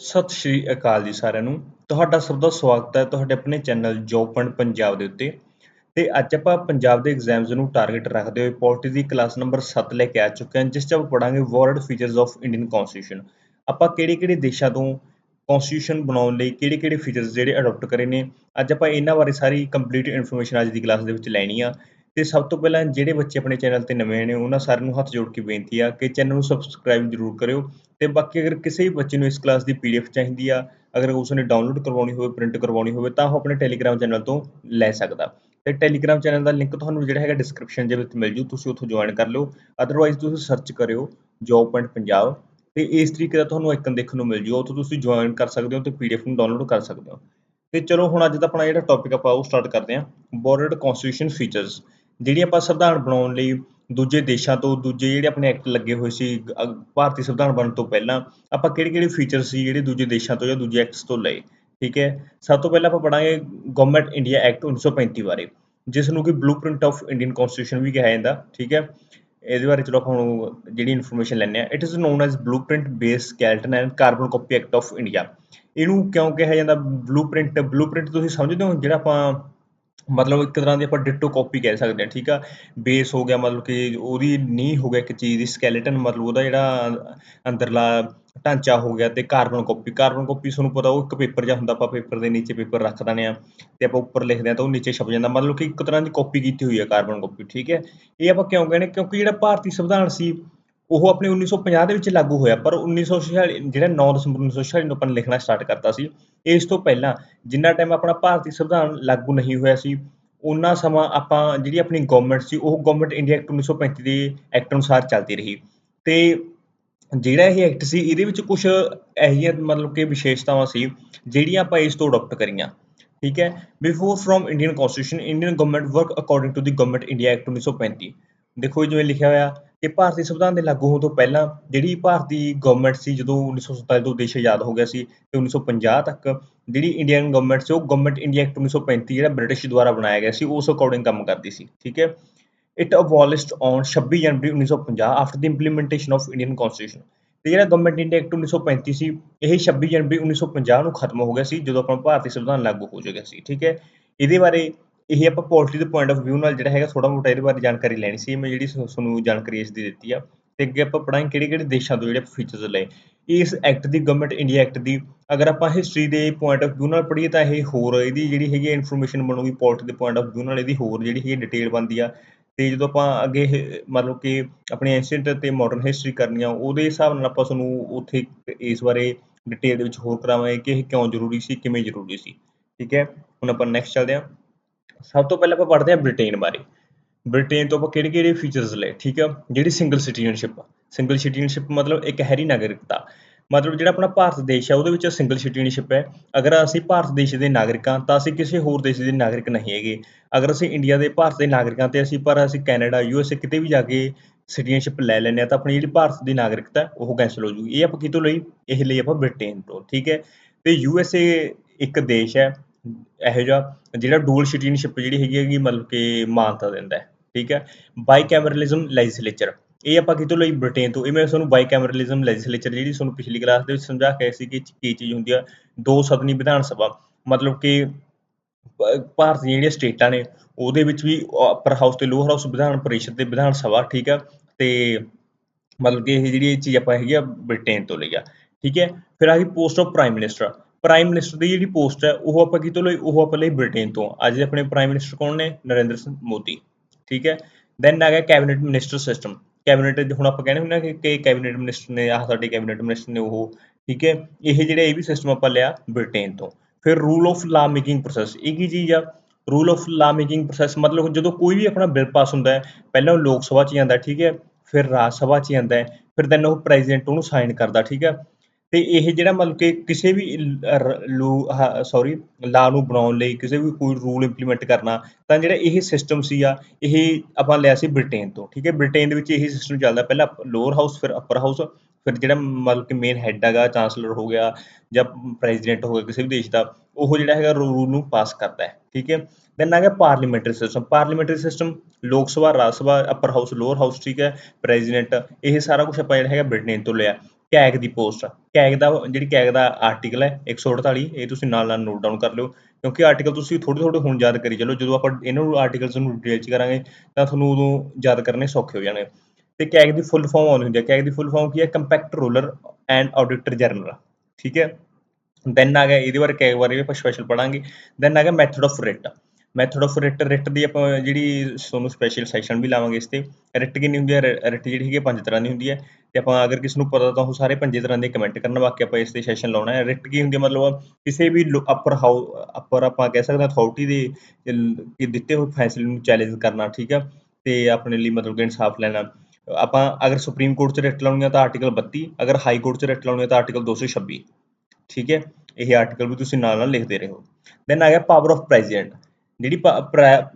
ਸਤਿ ਸ਼੍ਰੀ ਅਕਾਲ ਜੀ ਸਾਰਿਆਂ ਨੂੰ। ਤੁਹਾਡਾ ਸਭ ਦਾ ਸਵਾਗਤ ਹੈ ਤੁਹਾਡੇ ਆਪਣੇ ਚੈਨਲ ਜੋਬ ਪੰਡ ਪੰਜਾਬ ਦੇ ਉੱਤੇ। ਤੇ ਅੱਜ ਆਪਾਂ ਪੰਜਾਬ ਦੇ ਐਗਜ਼ਾਮਸ ਨੂੰ ਟਾਰਗੇਟ ਰੱਖਦੇ ਹੋਏ ਪੋਲਿਟੀ ਦੀ ਕਲਾਸ ਨੰਬਰ 7 ਲੈ ਕੇ ਆ ਚੁੱਕੇ ਹਾਂ, ਜਿਸ 'ਚ ਆਪਾਂ ਪੜਾਂਗੇ world features of Indian constitution ਆਪਾਂ ਕਿਹੜੇ-ਕਿਹੜੇ ਦੇਸ਼ਾਂ ਤੋਂ ਕਨਸਟੀਟਿਊਸ਼ਨ ਬਣਾਉਣ ਲਈ ਕਿਹੜੇ-ਕਿਹੜੇ ਫੀਚਰਸ ਜਿਹੜੇ ਅਡਾਪਟ ਕਰੇ ਨੇ, ਅੱਜ ਆਪਾਂ ਇਹਨਾਂ ਬਾਰੇ ਸਾਰੀ ਕੰਪਲੀਟ ਇਨਫੋਰਮੇਸ਼ਨ ਅੱਜ ਦੀ ਕਲਾਸ ਦੇ ਵਿੱਚ ਲੈਣੀ ਆ। ਤੇ ਸਭ ਤੋਂ ਪਹਿਲਾਂ ਜਿਹੜੇ ਬੱਚੇ ਆਪਣੇ ਚੈਨਲ ਤੇ ਨਵੇਂ ਨੇ, ਉਹਨਾਂ ਸਾਰਿਆਂ ਨੂੰ ਹੱਥ ਜੋੜ ਕੇ ਬੇਨਤੀ ਆ ਕਿ ਚੈਨਲ ਨੂੰ ਸਬਸਕ੍ਰਾਈਬ ਜ਼ਰੂਰ ਕਰਿਓ ਤੇ ਬਾਕੀ ਅਗਰ ਕਿਸੇ ਵੀ ਬੱਚੇ ਨੂੰ ਇਸ ਕਲਾਸ ਦੀ ਪੀਡੀਐਫ ਚਾਹੀਦੀ ਆ, ਅਗਰ ਉਸਨੇ ਡਾਊਨਲੋਡ ਕਰਵਾਉਣੀ ਹੋਵੇ ਪ੍ਰਿੰਟ ਕਰਵਾਉਣੀ ਹੋਵੇ, ਤਾਂ ਉਹ ਆਪਣੇ ਟੈਲੀਗ੍ਰਾਮ ਚੈਨਲ ਤੋਂ ਲੈ ਸਕਦਾ। ਤੇ ਟੈਲੀਗ੍ਰਾਮ ਚੈਨਲ ਦਾ ਲਿੰਕ ਤੁਹਾਨੂੰ ਜਿਹੜਾ ਹੈਗਾ ਡਿਸਕ੍ਰਿਪਸ਼ਨ ਦੇ ਵਿੱਚ ਮਿਲ ਜੂ, ਤੁਸੀਂ ਉੱਥੋਂ ਜੁਆਇਨ ਕਰ ਲਿਓ। ਅਦਰਵਾਈਜ਼ ਤੁਸੀਂ ਸਰਚ ਕਰਿਓ ਜੌਬ ਪੁਆਇੰਟ ਪੰਜਾਬ ਤੇ ਇਸ ਤਰੀਕੇ ਦਾ ਤੁਹਾਨੂੰ ਆਈਕਨ ਦੇਖਣ ਨੂੰ ਮਿਲ ਜੂ, ਉੱਥੋਂ ਤੁਸੀਂ ਜੁਆਇਨ ਕਰ ਸਕਦੇ ਹੋ ਤੇ ਪੀਡੀਐਫ ਨੂੰ ਡਾਊਨਲੋਡ ਕਰ ਸਕਦੇ ਹੋ। ਤੇ ਚਲੋ ਹੁਣ ਅੱਜ ਦਾ ਆਪਣਾ ਜਿਹੜਾ ਟੌਪਿਕ ਆਪਾਂ ਉਹ ਸਟਾਰਟ ਕਰਦੇ ਹਾਂ ਬੋਰਡ ਕਨਸਟੀਟਿਊਸ਼ਨ ਫੀਚਰਸ ਜਿਹੜੀ ਆਪਾਂ ਸੰਵਿਧਾਨ ਬਣਾਉਣ ਲਈ ਦੂਜੇ ਦੇਸ਼ਾਂ ਤੋਂ, ਦੂਜੇ ਜਿਹੜੇ ਆਪਣੇ ਐਕਟ ਲੱਗੇ ਹੋਏ ਸੀ, ਅ- ਭਾਰਤੀ ਸੰਵਿਧਾਨ ਬਣਨ ਤੋਂ ਪਹਿਲਾਂ, ਆਪਾਂ ਕਿਹੜੇ ਕਿਹੜੇ ਫੀਚਰ ਸੀ ਜਿਹੜੇ ਦੂਜੇ ਦੇਸ਼ਾਂ ਤੋਂ ਜਾਂ ਦੂਜੇ ਐਕਟਸ ਤੋਂ ਲਏ, ਠੀਕ ਹੈ? ਸਭ ਤੋਂ ਪਹਿਲਾਂ ਆਪਾਂ ਪੜਾਂਗੇ ਗਵਰਨਮੈਂਟ ਇੰਡੀਆ ਐਕਟ 1935 ਬਾਰੇ ਜਿਸ ਨੂੰ ਕਿ ਬਲੂਪ੍ਰਿੰਟ ਆਫ ਇੰਡੀਅਨ ਕਨਸਟੀਟਿਊਸ਼ਨ ਵੀ ਕਿਹਾ ਜਾਂਦਾ, ਠੀਕ ਹੈ? ਇਹਦੇ ਬਾਰੇ ਚਲੋ ਆਪਾਂ ਹੁਣ ਜਿਹੜੀ ਇਨਫੋਰਮੇਸ਼ਨ ਲੈਣੇ ਆ it is known as blueprint base skeleton and carbon copy act of India ਇਹਨੂੰ ਕਿਉਂ ਕਿਹਾ ਜਾਂਦਾ ਬਲੂਪ੍ਰਿੰਟ ਬਲੂਪ੍ਰਿੰਟ ਤੁਸੀਂ ਸਮਝਦੇ ਹੋ, ਜਿਹੜਾ ਆਪਾਂ ਮਤਲਬ ਇੱਕ ਤਰ੍ਹਾਂ ਦੀ ਆਪਾਂ ਡਿਟੋ ਕਾਪੀ ਕਹਿ ਸਕਦੇ ਹਾਂ, ਠੀਕ ਆ? ਬੇਸ ਹੋ ਗਿਆ ਮਤਲਬ ਕਿ ਉਹਦੀ ਨੀਂਹ ਹੋ ਗਿਆ ਇੱਕ ਚੀਜ਼ ਦੀ ਸਕੈਲੇਟਨ ਮਤਲਬ ਉਹਦਾ ਜਿਹੜਾ ਅੰਦਰਲਾ ਢਾਂਚਾ ਹੋ ਗਿਆ ਤੇ ਕਾਰਬਨ ਕਾਪੀ ਕਾਰਬਨ ਕਾਪੀ ਤੁਹਾਨੂੰ ਪਤਾ ਉਹ ਇੱਕ ਪੇਪਰ ਜਿਹਾ ਹੁੰਦਾ, ਆਪਾਂ ਪੇਪਰ ਦੇ ਨੀਚੇ ਪੇਪਰ ਰੱਖ ਦਿੰਦੇ ਆ ਤੇ ਆਪਾਂ ਉੱਪਰ ਲਿਖਦੇ ਆ ਤਾਂ ਉਹ ਨੀਚੇ ਛਪ ਜਾਂਦਾ। ਮਤਲਬ ਕਿ ਇੱਕ ਤਰ੍ਹਾਂ ਦੀ ਕਾਪੀ ਕੀਤੀ ਹੋਈ ਹੈ ਕਾਰਬਨ ਕਾਪੀ ਠੀਕ ਹੈ? ਇਹ ਆਪਾਂ ਕਿਉਂ ਕਹਿੰਦੇ? ਕਿਉਂਕਿ ਜਿਹੜਾ ਭਾਰਤੀ ਸੰਵਿਧਾਨ ਸੀ ਉਹ ਆਪਣੇ 1950 ਦੇ ਵਿੱਚ ਲਾਗੂ ਹੋਇਆ, ਪਰ 1946 ਜਿਹੜਾ 9 ਦਸੰਬਰ 1946 ਨੂੰ ਆਪਾਂ ਲਿਖਣਾ ਸਟਾਰਟ ਕਰਤਾ ਸੀ, ਇਸ ਤੋਂ ਪਹਿਲਾਂ ਜਿੰਨਾ ਟਾਈਮ ਆਪਣਾ ਭਾਰਤੀ ਸੰਵਿਧਾਨ ਲਾਗੂ ਨਹੀਂ ਹੋਇਆ ਸੀ ਉਹਨਾਂ ਸਮਾਂ ਆਪਾਂ ਜਿਹੜੀ ਆਪਣੀ ਗਵਰਨਮੈਂਟ ਸੀ, ਉਹ ਗਵਰਨਮੈਂਟ ਇੰਡੀਆ ਐਕਟ 1935 ਦੇ ਐਕਟ ਅਨੁਸਾਰ ਚੱਲਦੀ ਰਹੀ। ਤੇ ਜਿਹੜਾ ਇਹ ਐਕਟ ਸੀ, ਇਹਦੇ ਵਿੱਚ ਕੁਝ ਅਜਿਹੀਆਂ ਮਤਲਬ ਕਿ ਵਿਸ਼ੇਸ਼ਤਾਵਾਂ ਸੀ, ਜਿਹੜੀਆਂ ਆਪਾਂ ਇਸ ਤੋਂ ਅਡਾਪਟ ਕਰੀਆਂ। ਠੀਕ ਹੈ? Before from Indian constitution Indian government work according to the government India act 1935 ਦੇਖੋ ਜਿਵੇਂ ਲਿਖਿਆ ਹੋਇਆ ਕਿ ਭਾਰਤੀ ਸੰਵਿਧਾਨ ਦੇ ਲਾਗੂ ਹੋਣ ਤੋਂ ਪਹਿਲਾਂ ਜਿਹੜੀ ਭਾਰਤੀ ਗਵਰਨਮੈਂਟ ਸੀ, ਜਦੋਂ 1947 ਤੋਂ ਦੇਸ਼ ਆਜ਼ਾਦ ਹੋ ਗਿਆ ਸੀ ਤੇ 1950 ਤੱਕ ਜਿਹੜੀ ਇੰਡੀਅਨ ਗਵਰਨਮੈਂਟ ਸੀ, ਉਹ ਗਵਰਨਮੈਂਟ ਇੰਡੀਆ ਐਕਟ 1935 ਜਿਹੜਾ ਬ੍ਰਿਟਿਸ਼ ਦੁਆਰਾ ਬਣਾਇਆ ਗਿਆ ਸੀ, ਉਸ ਅਕੋਰਡਿੰਗ ਕੰਮ ਕਰਦੀ ਸੀ, ਠੀਕ ਹੈ? It abolished on 26 January 1950 after the implementation of Indian constitution ਤੇ ਜਿਹੜਾ ਗਵਰਨਮੈਂਟ ਇੰਡੀਆ ਐਕਟ 1935 ਸੀ ਇਹ 26 ਜਨਵਰੀ 1950 ਨੂੰ ਖਤਮ ਹੋ ਗਿਆ ਸੀ, ਜਦੋਂ ਆਪਣਾ ਭਾਰਤੀ ਸੰਵਿਧਾਨ ਲਾਗੂ ਹੋ ਚੁੱਕਿਆ ਸੀ, ਠੀਕ ਹੈ? ਇਹਦੇ ਬਾਰੇ ਇਹ ਆਪਾਂ ਪੋਲਿਟੀ ਦੇ ਪੁਆਇੰਟ ਆਫ View ਨਾਲ ਜਿਹੜਾ ਹੈਗਾ ਥੋੜਾ ਮੋਟਾ ਇਹਦੇ ਬਾਰੇ ਜਾਣਕਾਰੀ ਲੈਣੀ ਸੀ, ਮੈਂ ਜਿਹੜੀ ਤੁਹਾਨੂੰ ਜਾਣਕਾਰੀ ਇਸ ਦੀ ਦਿੱਤੀ ਆ। ਤੇ ਅੱਗੇ ਆਪਾਂ ਪੜਾਂਗੇ ਕਿਹੜੇ ਕਿਹੜੇ ਦੇਸ਼ਾਂ ਤੋਂ ਜਿਹੜੇ ਫੀਚਰਸ ਲਏ। ਇਸ ਐਕਟ ਦੀ ਗਵਰਨਮੈਂਟ ਇੰਡੀਆ ਐਕਟ ਦੀ ਅਗਰ ਆਪਾਂ ਹਿਸਟਰੀ ਦੇ ਪੁਆਇੰਟ ਆਫ View ਨਾਲ ਪੜ੍ਹੀਏ ਤਾਂ ਇਹ ਹੋਰ ਇਹਦੀ ਜਿਹੜੀ ਹੈਗੀ ਇਨਫੋਰਮੇਸ਼ਨ ਬਣੂਗੀ ਪੋਲਿਟੀ ਦੇ ਪੁਆਇੰਟ ਆਫ View ਨਾਲ, ਇਹਦੀ ਹੋਰ ਜਿਹੜੀ ਹੈਗੀ ਡਿਟੇਲ ਬਣਦੀ ਆ। ਤੇ ਜਦੋਂ ਆਪਾਂ ਅੱਗੇ ਮਤਲਬ ਕਿ ਆਪਣੀ ਐਂਸ਼ੀਅੰਟ ਤੇ ਮਾਡਰਨ ਹਿਸਟਰੀ ਕਰਨੀ ਆ ਉਹਦੇ ਹਿਸਾਬ ਨਾਲ ਆਪਾਂ ਤੁਹਾਨੂੰ ਉੱਥੇ ਇਸ ਬਾਰੇ ਡਿਟੇਲ ਦੇ ਵਿੱਚ ਹੋਰ ਕਰਾਵਾਂਗੇ ਕਿ ਇਹ ਕਿਉਂ ਜ਼ਰੂਰੀ ਸੀ, ਕਿਵੇਂ ਜ਼ਰੂਰੀ ਸੀ। ਠੀਕ ਹੈ? ਹੁਣ ਆਪਾਂ ਨੈਕਸਟ ਚੱਲਦੇ ਹਾਂ। ਸਭ ਤੋਂ ਪਹਿਲਾਂ ਆਪਾਂ ਪੜ੍ਹਦੇ ਹਾਂ ਬ੍ਰਿਟੇਨ ਬਾਰੇ। ਬ੍ਰਿਟੇਨ ਤੋਂ ਆਪਾਂ ਕਿਹੜੇ ਕਿਹੜੇ ਫੀਚਰਸ ਲਏ, ਠੀਕ ਆ? ਜਿਹੜੀ ਸਿੰਗਲ ਸਿਟੀਜ਼ਨਸ਼ਿਪ ਸਿੰਗਲ ਸਿਟੀਜ਼ਨਸ਼ਿਪ ਮਤਲਬ ਇੱਕ ਹੈਰੀ ਨਾਗਰਿਕਤਾ। ਮਤਲਬ ਜਿਹੜਾ ਆਪਣਾ ਭਾਰਤ ਦੇਸ਼ ਹੈ ਉਹਦੇ ਵਿੱਚ ਸਿੰਗਲ ਸਿਟੀਜ਼ਨਸ਼ਿਪ ਹੈ। ਅਗਰ ਅਸੀਂ ਭਾਰਤ ਦੇਸ਼ ਦੇ ਨਾਗਰਿਕ ਹਾਂ, ਤਾਂ ਅਸੀਂ ਕਿਸੇ ਹੋਰ ਦੇਸ਼ ਦੇ ਨਾਗਰਿਕ ਨਹੀਂ ਹੈਗੇ। ਅਗਰ ਅਸੀਂ ਇੰਡੀਆ ਦੇ ਭਾਰਤ ਦੇ ਨਾਗਰਿਕ ਹਾਂ, ਤੇ ਅਸੀਂ ਪਰ ਅਸੀਂ ਕੈਨੇਡਾ ਯੂਐਸਏ ਕਿਤੇ ਵੀ ਜਾ ਕੇ ਸਿਟੀਜ਼ਨਸ਼ਿਪ ਲੈ ਲੈਂਦੇ ਹਾਂ, ਤਾਂ ਆਪਣੀ ਜਿਹੜੀ ਭਾਰਤ ਦੀ ਨਾਗਰਿਕਤਾ, ਉਹ ਕੈਂਸਲ ਹੋ ਜੂਗੀ। ਇਹ ਆਪਾਂ ਕਿਤੋਂ ਲਈ? ਇਹ ਲਈ ਆਪਾਂ ਬ੍ਰਿਟੇਨ ਤੋਂ, ਠੀਕ ਹੈ? ਤੇ ਯੂਐਸਏ ਇੱਕ ਦੇਸ਼ ਹੈ। ਇਹੋ ਜਿਹਾ ਜਿਹੜਾ ਡੂਅਲ ਸਿਟੀਜ਼ਨਸ਼ਿਪ ਜਿਹੜੀ ਹੈਗੀ ਹੈਗੀ ਮਤਲਬ ਕਿ ਮਾਨਤਾ ਦਿੰਦਾ ਹੈ, ਠੀਕ ਹੈ? ਬਾਈਕੈਮਰਲਿਜ਼ਮ ਲੈਜਿਸਲੇਚਰ ਇਹ ਆਪਾਂ ਕਿਤੋਂ ਲਈ? ਬ੍ਰਿਟੇਨ ਤੋਂ। ਇਹ ਮੈਂ ਤੁਹਾਨੂੰ ਬਾਈਕੈਮਰਲਿਜ਼ਮ ਲੈਜਿਸਲੇਚਰ ਜਿਹੜੀ ਤੁਹਾਨੂੰ ਪਿਛਲੀ ਕਲਾਸ ਦੇ ਵਿੱਚ ਸਮਝਾ ਕੇ ਸੀ ਕਿ ਕੀ ਚੀਜ਼ ਹੁੰਦੀ ਆ, ਦੋ ਸਦਨੀ ਵਿਧਾਨ ਸਭਾ, ਮਤਲਬ ਕਿ ਭਾਰਤ ਦੀਆਂ ਜਿਹੜੀਆਂ ਸਟੇਟਾਂ ਨੇ, ਉਹਦੇ ਵਿੱਚ ਵੀ ਅਪਰ ਹਾਊਸ ਤੇ ਲੋਅਰ ਹਾਊਸ ਵਿਧਾਨ ਪਰਿਸ਼ਦ ਤੇ ਵਿਧਾਨ ਸਭਾ, ਠੀਕ ਆ? ਤੇ ਮਤਲਬ ਕਿ ਇਹ ਜਿਹੜੀ ਇਹ ਚੀਜ਼ ਆਪਾਂ ਹੈਗੀ ਆ ਬ੍ਰਿਟੇਨ ਤੋਂ ਲਈ ਆ, ਠੀਕ ਹੈ? ਫਿਰ ਆ ਗਈ post of prime minister prime minister ਦੀ ਜਿਹੜੀ ਪੋਸਟ ਹੈ, ਉਹ ਆਪਾਂ ਕਿਤੋਂ ਲਈ? ਉਹ ਆਪਾਂ ਲਈ ਬ੍ਰਿਟੇਨ ਤੋਂ। ਅੱਜ ਆਪਣੇ ਪ੍ਰਾਈਮ ਮਿਨਿਸਟਰ ਕੌਣ ਨੇ? ਨਰਿੰਦਰ ਸਿੰਘ ਮੋਦੀ। ਠੀਕ ਹੈ? ਦੈਨ ਆ ਗਿਆ ਕੈਬਨਿਟ ਮਿਨਿਸਟਰ ਸਿਸਟਮ ਕੈਬਨਿਟ ਹੁਣ ਆਪਾਂ ਕਹਿੰਦੇ ਹੁੰਦੇ ਹਾਂ ਕਿ ਕਿ ਕੈਬਨਿਟ ਮਿਨਿਸਟਰ ਨੇ, ਆਹ ਸਾਡੇ ਕੈਬਨਿਟ ਮਿਨਿਸਟਰ ਨੇ ਉਹ। ਠੀਕ ਹੈ? ਇਹ ਜਿਹੜੇ ਇਹ ਵੀ ਸਿਸਟਮ ਆਪਾਂ ਲਿਆ ਬ੍ਰਿਟੇਨ ਤੋਂ। ਫਿਰ rule of law making process ਇਹ ਕੀ ਚੀਜ਼ ਆ? Rule of law making process ਮਤਲਬ ਜਦੋਂ ਕੋਈ ਵੀ ਆਪਣਾ ਬਿੱਲ ਪਾਸ ਹੁੰਦਾ ਹੈ, ਪਹਿਲਾਂ ਉਹ ਲੋਕ ਸਭਾ 'ਚ ਜਾਂਦਾ ਠੀਕ ਹੈ? ਫਿਰ ਰਾਜ ਸਭਾ 'ਚ ਜਾਂਦਾ ਹੈ, ਫਿਰ ਦੈਨ ਉਹ ਪ੍ਰੈਜ਼ੀਡੈਂਟ ਉਹਨੂੰ ਸਾਈਨ ਕਰਦਾ, ਠੀਕ ਹੈ? ਤੇ ਇਹ ਜਿਹੜਾ ਮਤਲਬ ਕਿ ਕਿਸੇ ਵੀ ਰ, ਲ ਲੂ ਸੌਰੀ ਲਾ ਨੂੰ ਬਣਾਉਣ ਲਈ ਕਿਸੇ ਵੀ ਕੋਈ ਰੂਲ ਇੰਪਲੀਮੈਂਟ ਕਰਨਾ, ਤਾਂ ਜਿਹੜਾ ਇਹ ਸਿਸਟਮ ਸੀਗਾ ਇਹ ਆਪਾਂ ਲਿਆ ਸੀ ਬ੍ਰਿਟੇਨ ਤੋਂ, ਠੀਕ ਹੈ? ਬ੍ਰਿਟੇਨ ਦੇ ਵਿੱਚ ਇਹ ਸਿਸਟਮ ਚੱਲਦਾ, ਪਹਿਲਾਂ ਲੋਅਰ ਹਾਊਸ ਫਿਰ ਅੱਪਰ ਹਾਊਸ ਫਿਰ ਜਿਹੜਾ ਮਤਲਬ ਕਿ ਮੇਨ ਹੈੱਡ ਹੈਗਾ ਚਾਂਸਲਰ ਹੋ ਗਿਆ ਜਾਂ ਪ੍ਰੈਜ਼ੀਡੈਂਟ ਹੋ ਗਿਆ ਕਿਸੇ ਵੀ ਦੇਸ਼ ਦਾ, ਉਹ ਜਿਹੜਾ ਹੈਗਾ ਰੂਲ ਨੂੰ ਪਾਸ ਕਰਦਾ ਹੈ, ਠੀਕ ਹੈ? ਦੈਨ ਆ ਗਿਆ parliamentary system parliamentary system Lok Sabha, Rajya Sabha upper house lower house ਠੀਕ ਹੈ? ਪ੍ਰੈਜ਼ੀਡੈਂਟ ਇਹ ਸਾਰਾ ਕੁਝ ਆਪਾਂ ਜਿਹੜਾ ਹੈਗਾ ਬ੍ਰਿਟੇਨ ਤੋਂ ਲਿਆ। ਕੈਗ ਦੀ ਪੋਸਟ ਕੈਗ ਦਾ ਜਿਹੜੀ ਕੈਗ ਦਾ ਆਰਟੀਕਲ ਹੈ 148 ਇਹ ਤੁਸੀਂ ਨਾਲ ਨਾਲ ਨੋਟ ਡਾਊਨ ਕਰ ਲਿਓ। ਕਿਉਂਕਿ ਆਰਟੀਕਲ ਤੁਸੀਂ ਥੋੜ੍ਹੇ ਥੋੜ੍ਹੇ ਹੁਣ ਯਾਦ ਕਰੀ ਚੱਲੋ, ਜਦੋਂ ਆਪਾਂ ਇਹਨਾਂ ਨੂੰ ਆਰਟੀਕਲਸ ਨੂੰ ਡਿਟੇਲ 'ਚ ਕਰਾਂਗੇ, ਤਾਂ ਤੁਹਾਨੂੰ ਉਦੋਂ ਯਾਦ ਕਰਨੇ ਸੌਖੇ ਹੋ ਜਾਣਗੇ ਤੇ ਕੈਗ ਦੀ ਫੁੱਲ ਫਾਰਮ ਆਉਂਦੀ ਹੁੰਦੀ ਹੈ ਕੈਗ ਦੀ ਫੁੱਲ ਫਾਰਮ ਕੀ ਹੈ? Comptroller and auditor general ਠੀਕ ਹੈ? ਦੈਨ ਆ ਗਿਆ, ਇਹਦੇ ਬਾਰੇ ਕੈਗ ਬਾਰੇ ਵੀ ਆਪਾਂ ਸਪੈਸ਼ਲ ਪੜਾਂਗੇ ਦੈਨ ਆ ਗਿਆ method of writ method of writ writ ਦੀ ਆਪਾਂ ਜਿਹੜੀ ਤੁਹਾਨੂੰ ਸਪੈਸ਼ਲ ਸੈਸ਼ਨ ਵੀ ਲਾਵਾਂਗੇ ਇਸ ਤੇ। ਰਿਟ ਕਿੰਨੀ ਹੁੰਦੀ ਹੈ? ਰਿਟ ਜਿਹੜੀ ਹੈਗੀ ਹੈ, ਪੰਜ ਤਰ੍ਹਾਂ ਦੀ ਹੁੰਦੀ ਹੈ। ਤੇ ਆਪਾਂ ਅਗਰ ਕਿਸੇ ਨੂੰ ਪਤਾ ਤਾਂ ਉਹ ਸਾਰੇ ਪੰਜੇ ਤਰ੍ਹਾਂ ਦੇ ਕਮੈਂਟ ਕਰਨ, ਬਾਕੀ ਆਪਾਂ ਇਸ ਤੇ ਸੈਸ਼ਨ ਲਾਉਣਾ ਹੈ। ਰਿਟ ਕੀ ਹੁੰਦੀ ਹੈ? ਮਤਲਬ ਕਿਸੇ ਵੀ ਅਪਰ ਹਾਊ ਅਪਰ ਆਪਾਂ ਕਹਿ ਸਕਦੇ ਹਾਂ ਅਥਾਰਟੀ ਦੇ ਦਿੱਤੇ ਹੋਏ ਫੈਸਲੇ ਨੂੰ ਚੈਲੰਜ ਕਰਨਾ, ਠੀਕ ਹੈ ਤੇ ਆਪਣੇ ਲਈ ਮਤਲਬ ਕਿ ਇਨਸਾਫ ਲੈਣਾ। ਆਪਾਂ ਅਗਰ ਸੁਪਰੀਮ ਕੋਰਟ 'ਚ ਰਿਟ ਲਾਉਣੀ ਹੈ ਤਾਂ ਆਰਟੀਕਲ 32 ਅਗਰ ਹਾਈ ਕੋਰਟ 'ਚ ਰਿਟ ਲਾਉਣੀ ਹੈ ਤਾਂ ਆਰਟੀਕਲ 226 ਠੀਕ ਹੈ? ਇਹ ਆਰਟੀਕਲ ਵੀ ਤੁਸੀਂ ਨਾਲ ਨਾਲ ਲਿਖਦੇ ਰਹੋ। ਦੈਨ ਆ ਗਿਆ ਪਾਵਰ ਆਫ ਪ੍ਰੈਜ਼ੀਡੈਂਟ ਜਿਹੜੀ